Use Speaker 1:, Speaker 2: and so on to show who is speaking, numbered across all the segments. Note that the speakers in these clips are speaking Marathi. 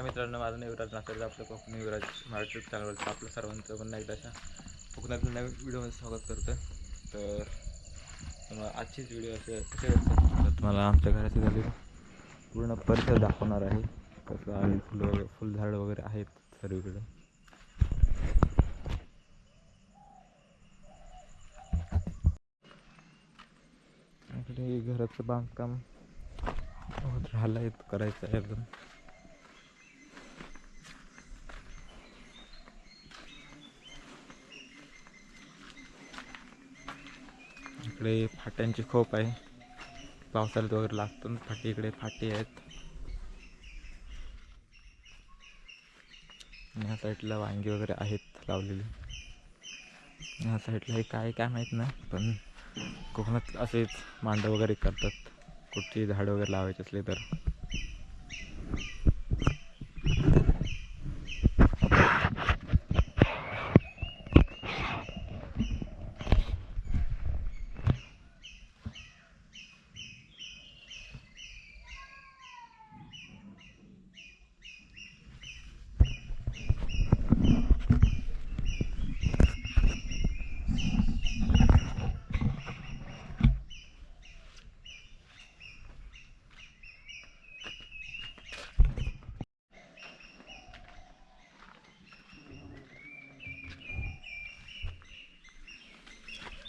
Speaker 1: हाय मित्रांनो माझं नाव युवराज नासारीचं आपलं कोकणी युवराज महाराष्ट्र चॅनलवरचं आपलं सर्वांचं पुन्हा एकदा अशा कोकणातील नवीन व्हिडिओमध्ये स्वागत करतो तर आजचीच व्हिडिओ असे कसे तर तुम्हाला आमच्या घराची झाली पूर्ण परिसर दाखवणार आहे. कसं आहे फुलं वगैरे फुलझाडं वगैरे आहेत सर्वीकडे. इकडे घराचं बांधकाम होत राहिलं आहे करायचं आहे एकदम. इकडे फाट्यांची खोप आहे. पावसाळ्यात वगैरे लागतो ना फाटी इकडे फाटी आहेत. ह्या साईडला वांगी वगैरे आहेत लावलेली. ह्या साईडला हे काय काय माहीत नाही पण कोकणात असेच मांड वगैरे करतात. कुठची झाडं वगैरे लावायची असले तर.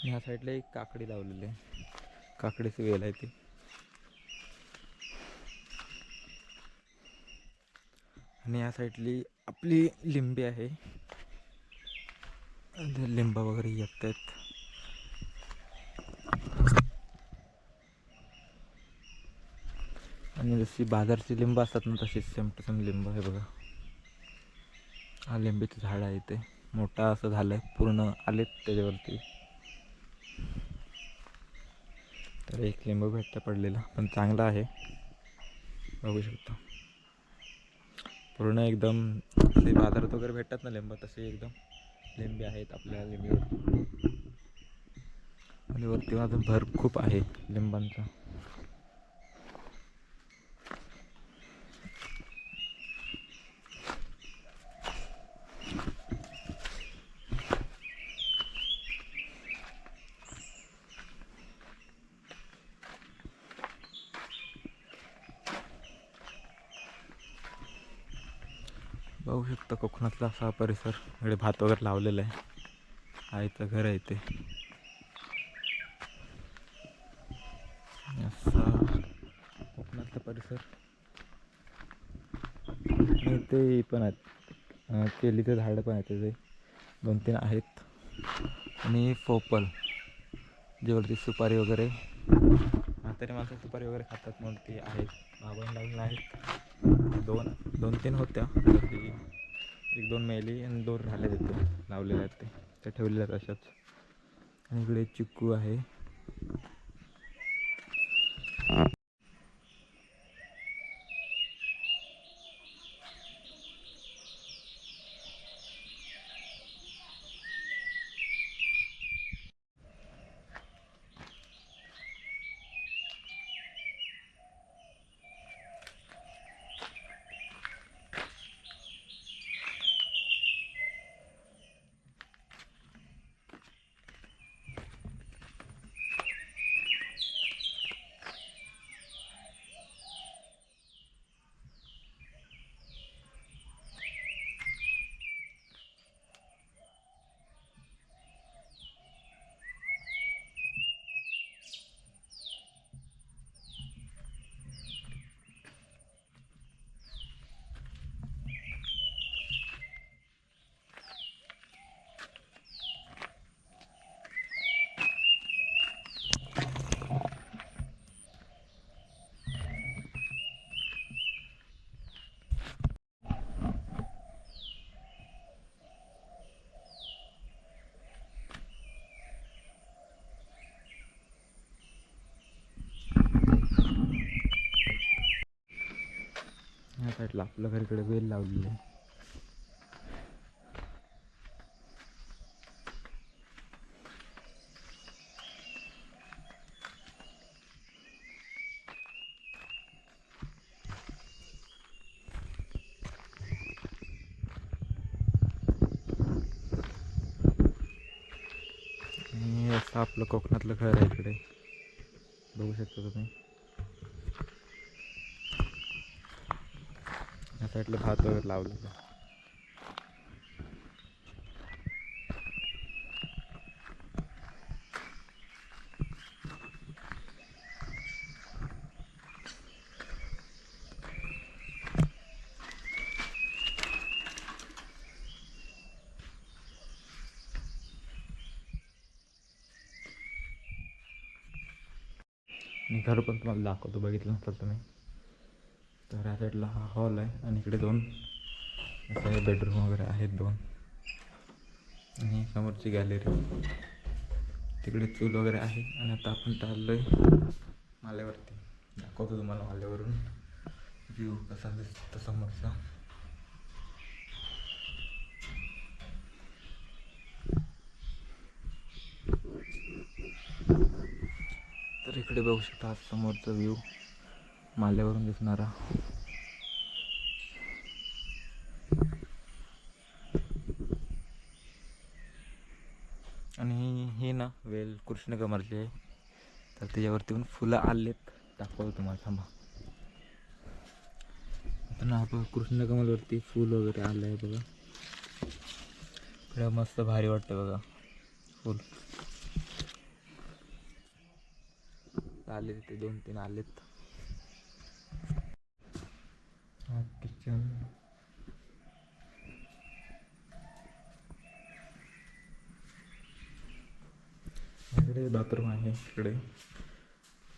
Speaker 1: ह्या साईडला एक काकडी लावलेली आहे. काकडीची वेल आहे ती. आणि या साईडली आपली लिंबी आहे. लिंबा वगैरे येत आहेत आणि जशी बाजारची लिंब असतात ना तशीच सेम टू सेम लिंब आहे बघा. हा लिंबीचं झाड आहे ते मोठा असं झालं आहे पूर्ण आलेत त्याच्यावरती. तर एक लिंबू भेटतं पडलेला पण चांगला आहे. बघू शकता. पूर्ण एकदम असे बाजारात वगैरे भेटतात ना लिंब तसे एकदम लिंबे आहेत आपल्या लिंबीवर. आणि वरती माझं भर खूप आहे लिंबांचा. बघू शकता कोकणातला असा परिसर. इकडे भात वगैरे लावलेला आहे. आईचं घर आहे ते असा कोकणातला परिसर. आणि ते पण आहेत. केलीचं केलीचे झाडं पण आहेत त्याचे दोन तीन आहेत. आणि फोपल जे वरती सुपारी वगैरे. म्हातारी माणसं सुपारी वगैरे खातात म्हणून ती आहेत. बाबांना लागून आहेत दोन दोन तीन होत्या. एक दोन मेली आणि दोन राहिले तिथे लावलेले आहेत ते. त्या ठेवलेल्या आहेत अशाच. आणि इकडे चिक्कू आहे. साईडला. आपल्या घरीकडे वेल लावलेली आहे. आपलं कोकणातलं घर आहे इकडे. बघू शकता तुम्ही. साईडला भात वगैरे लावलं घर पण तुम्हाला दाखवतो बघितलं नसतं तुम्ही. तर ह्या साईडला हा हॉल आहे आणि इकडे दोन असे बेडरूम वगैरे आहेत दोन. आणि समोरची गॅलरी तिकडे चूल वगैरे आहे आणि आता आपण चाललो आहे माल्यावरती दाखवतो तुम्हाला माल्यावरून व्ह्यू कसा दिसतो समोरचा. तर इकडे बघू शकता समोरचा व्ह्यू माल्यावरून दिसणारा. आणि हे ना वेल कृष्ण कमरची आहे तर त्याच्यावरती पण फुलं आलेत. दाखवतो तुम्हाला थांबा. आता ना आपण कृष्ण कमलवरती फुल वगैरे आलं आहे बघा. इकडं मस्त भारी वाटतं बघा फुल. आले ते दोन तीन आलेत हा किचन इकडे बाथरूम आहे इकडे.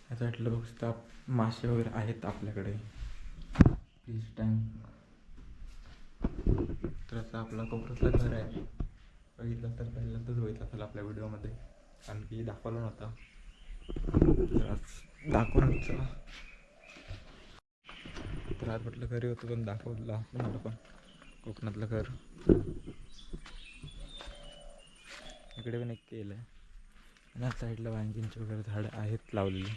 Speaker 1: या साईडला बघू शकता मासे वगैरे आहेत आपल्याकडे. फिश टँक तर असं आपला कोपऱ्यातलं घर आहे. बघितलं तर पहिल्यांदाच बघितलं असेल आपल्या व्हिडिओमध्ये. कारण की दाखवलं नव्हतं. तर आज दाखवून तर आज म्हटलं घरी होतं पण दाखवलं मला पण. कोकणातलं घर. इकडे पण एक केलं आहे आणि या साईडला वांगींची वगैरे झाडं आहेत लावलेली.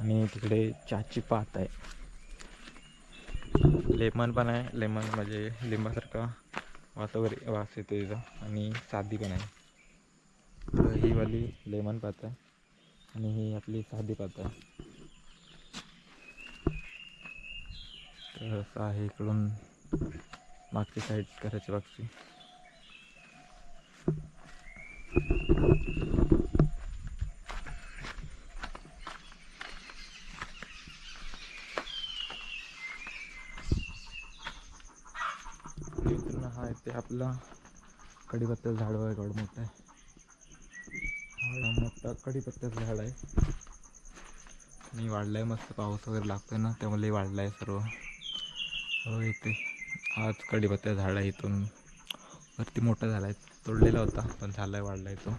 Speaker 1: आणि तिकडे चहाची पात आहे. लेमन पण आहे. लेमन म्हणजे लिंबासारखा वास वगैरे वास येतो तिचा आणि साधी पण आहे. तर ही वाली लेमन पात आहे आणि ही आपली साधी पात आहे. तर असं आहे इकडून. मागची साईड घराची मागची. हा ते आपला कडीपत्त्याचं झाड आहे एवढं मोठं आहे. एवढा मोठा कडीपत्त्याचं झाड आहे. आणि वाढलं आहे मस्त पाऊस वगैरे लागतोय ना त्यामुळे वाढलं आहे सर्व. हो आज कडीपत्त्या झाड आहे इथून. वरती मोठा झाला आहे तोडलेला होता पण झाला आहे वाढला आहे तो.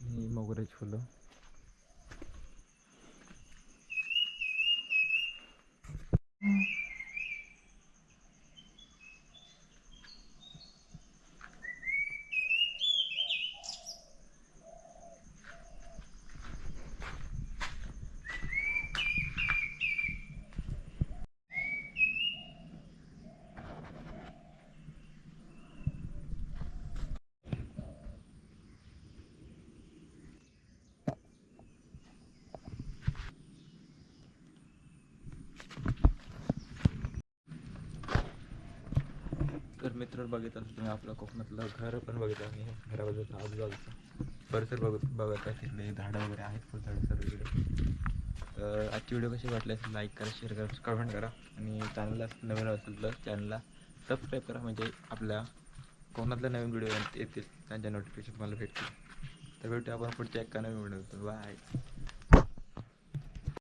Speaker 1: आणि मोगऱ्याची फुलं. तर मित्र बघितलं असेल तुम्ही आपलं कोकणातलं. घर पण बघितलं मी घराबाजूचं आजूबाजूचं. परिसर बघत बघत आहे झाडं वगैरे आहेत फुलझाडं सर्व इकडे. तर आजची व्हिडिओ कशी वाटली असेल लाईक करा शेअर करा कमेंट करा. आणि चॅनलला नवीन असेल तर चॅनलला सबस्क्राईब करा. म्हणजे आपल्या कोकणातल्या नवीन व्हिडिओ येतील. त्यांच्या नोटिफिकेशन तुम्हाला भेटतील. तर भेटू आपण पुढच्या एका नवीन व्हिडिओ बाय